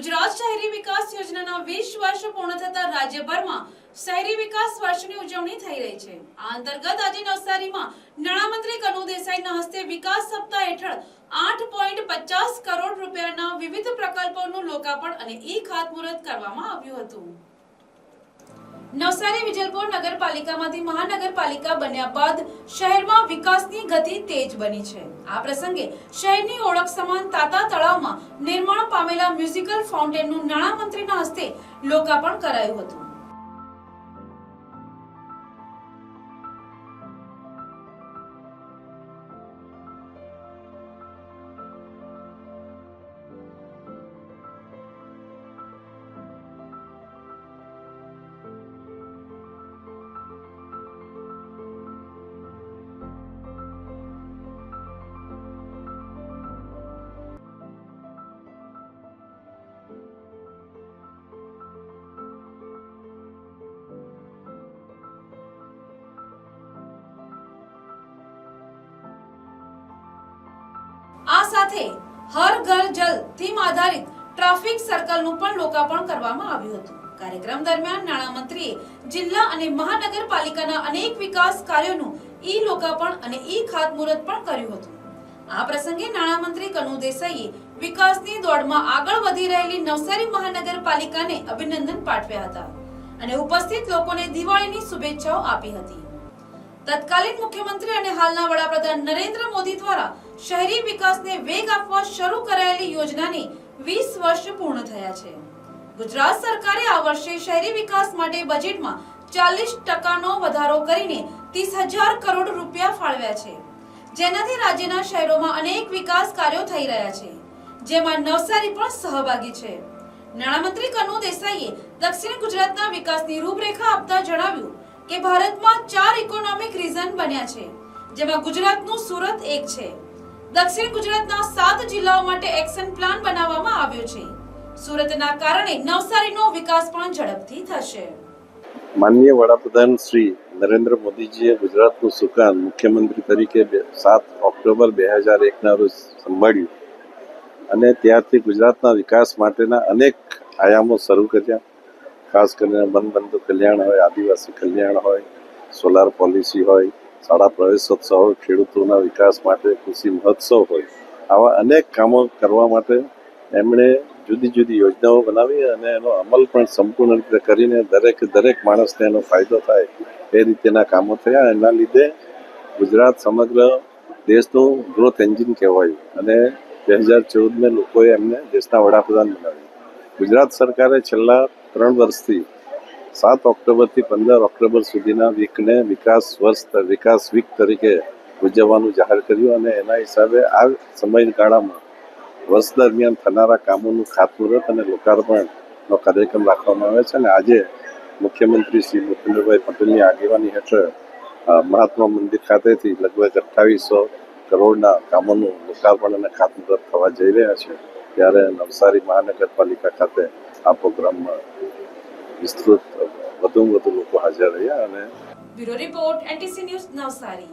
ગુજરાત શહેરી વિકાસ યોજનાના 20 વર્ષ પૂર્ણ થતા રાજ્યભરમાં શહેરી વિકાસ વર્ષની ઉજવણી થઈ રહી છે. આ અંતર્ગત આજે નવસારીમાં નાણામંત્રી કનુ દેસાઈના હસ્તે વિકાસ સપ્તાહ હેઠળ આઠ પોઈન્ટ પચાસ કરોડ રૂપિયાના વિવિધ પ્રકલ્પોનું લોકાર્પણ અને ઈ ખાતમુહૂર્ત કરવામાં આવ્યું હતું. નવસારી વિજલપુર નગરપાલિકામાંથી મહાનગરપાલિકા બન્યા બાદ શહેરમાં વિકાસની ગતિ તેજ બની છે. આ પ્રસંગે શહેરની ઓળખ સમાન તાતા નિર્માણ પામેલા મ્યુઝિકલ ફાઉન્ટેનનું નાણામંત્રીના હસ્તે લોકાર્પણ કરાયું હતું. સાથે હર ઘર જલ થીમ આધારિત ટ્રાફિક સર્કલનું પણ લોકાર્પણ કરવામાં આવ્યું હતું. કાર્યક્રમ દરમિયાન નાણામંત્રીએ જિલ્લા અને મહાનગરપાલિકાના અનેક વિકાસ કાર્યોનું ઈ લોકાર્પણ અને ઈ ખાતમુહૂર્ત પણ કર્યું હતું. આ પ્રસંગે નાણામંત્રી કનુ દેસાઈએ વિકાસની દોડમાં આગળ વધી રહેલી નવસારી મહાનગરપાલિકાને અભિનંદન પાઠવ્યા હતા અને ઉપસ્થિત લોકોને દિવાળીની શુભેચ્છાઓ આપી હતી. તત્કાલીન મુખ્યમંત્રી અને હાલના વડાપ્રધાન નરેન્દ્ર મોદી દ્વારા શહેરી વિકાસને વેગ આપવા શરૂ કરાયેલી યોજનાની 20 વર્ષ પૂર્ણ થયા છે. ગુજરાત સરકારે આ વર્ષે શહેરી વિકાસ માટે બજેટમાં 40% ટકાનો વધારો કરીને 30000 કરોડ રૂપિયા ફાળવ્યા છે. જેનાથી રાજ્યના શહેરોમાં અનેક વિકાસ કાર્યો થઈ રહ્યા છે. જેમાં નવસારી પણ સહભાગી છે. નાણામંત્રી કનુ દેસાઈએ દક્ષિણ ગુજરાતના વિકાસની રૂપરેખા આપતા જણાવ્યું કે ભારતમાં ચાર ઇકોનોમિક રીઝન બન્યા છે, જેમાં ગુજરાતનું સુરત એક છે. દક્ષિણ ગુજરાતના સાત જિલ્લાઓ માટે એક્શન પ્લાન બનાવવામાં આવ્યો છે. સુરતના કારણે નવસારીનો વિકાસ પણ ઝડપથી થશે. માનનીય વડાપ્રધાન શ્રી નરેન્દ્ર મોદીજીએ ગુજરાતનું સુકાન મુખ્યમંત્રી તરીકે સાત ઓક્ટોબર બે હજાર એકના રોજ સંભાળ્યું. અને ત્યારથી ગુજરાતના વિકાસ માટેના અનેક આયામો શરૂ કર્યા. ખાસ કરીને મનબંધુ કલ્યાણ હોય, આદિવાસી કલ્યાણ હોય, સોલાર પોલિસી હોય શાળા પ્રવેશોત્સવ, ખેડૂતોના વિકાસ માટે કૃષિ મહોત્સવ હોય, આવા અનેક કામો કરવા માટે એમણે જુદી જુદી યોજનાઓ બનાવી અને એનો અમલ પણ સંપૂર્ણ રીતે કરીને દરેક દરેક માણસને એનો ફાયદો થાય એ રીતેના કામો થયા. એના લીધે ગુજરાત સમગ્ર દેશનું ગ્રોથ એન્જિન કહેવાયું અને બે હજાર ચૌદમાં લોકોએ એમને દેશના વડાપ્રધાન બનાવ્યા. ગુજરાત સરકારે છેલ્લા ત્રણ વર્ષથી સાત ઓક્ટોબરથી પંદર ઓક્ટોબર સુધીના વીકને વિકાસ વર્ષ વિકાસ વીક તરીકે ઉજવવાનું જાહેર કર્યું અને એના હિસાબે આ સમયગાળામાં વર્ષ દરમિયાન થનારા કામોનું ખાતમુહૂર્ત અને લોકાર્પણનો કાર્યક્રમ રાખવામાં આવે છે અને આજે મુખ્યમંત્રી શ્રી ભૂપેન્દ્રભાઈ પટેલની આગેવાની હેઠળ મહાત્મા મંદિર ખાતેથી લગભગ અઠ્ઠાવીસો કરોડના કામોનું લોકાર્પણ અને ખાતમુહૂર્ત થવા જઈ રહ્યા છે. ત્યારે નવસારી મહાનગરપાલિકા ખાતે આ પ્રોગ્રામમાં વિસ્તૃત વધુ વધુ લોકો હાજર રહ્યા અને bureau report NTC news Navsari.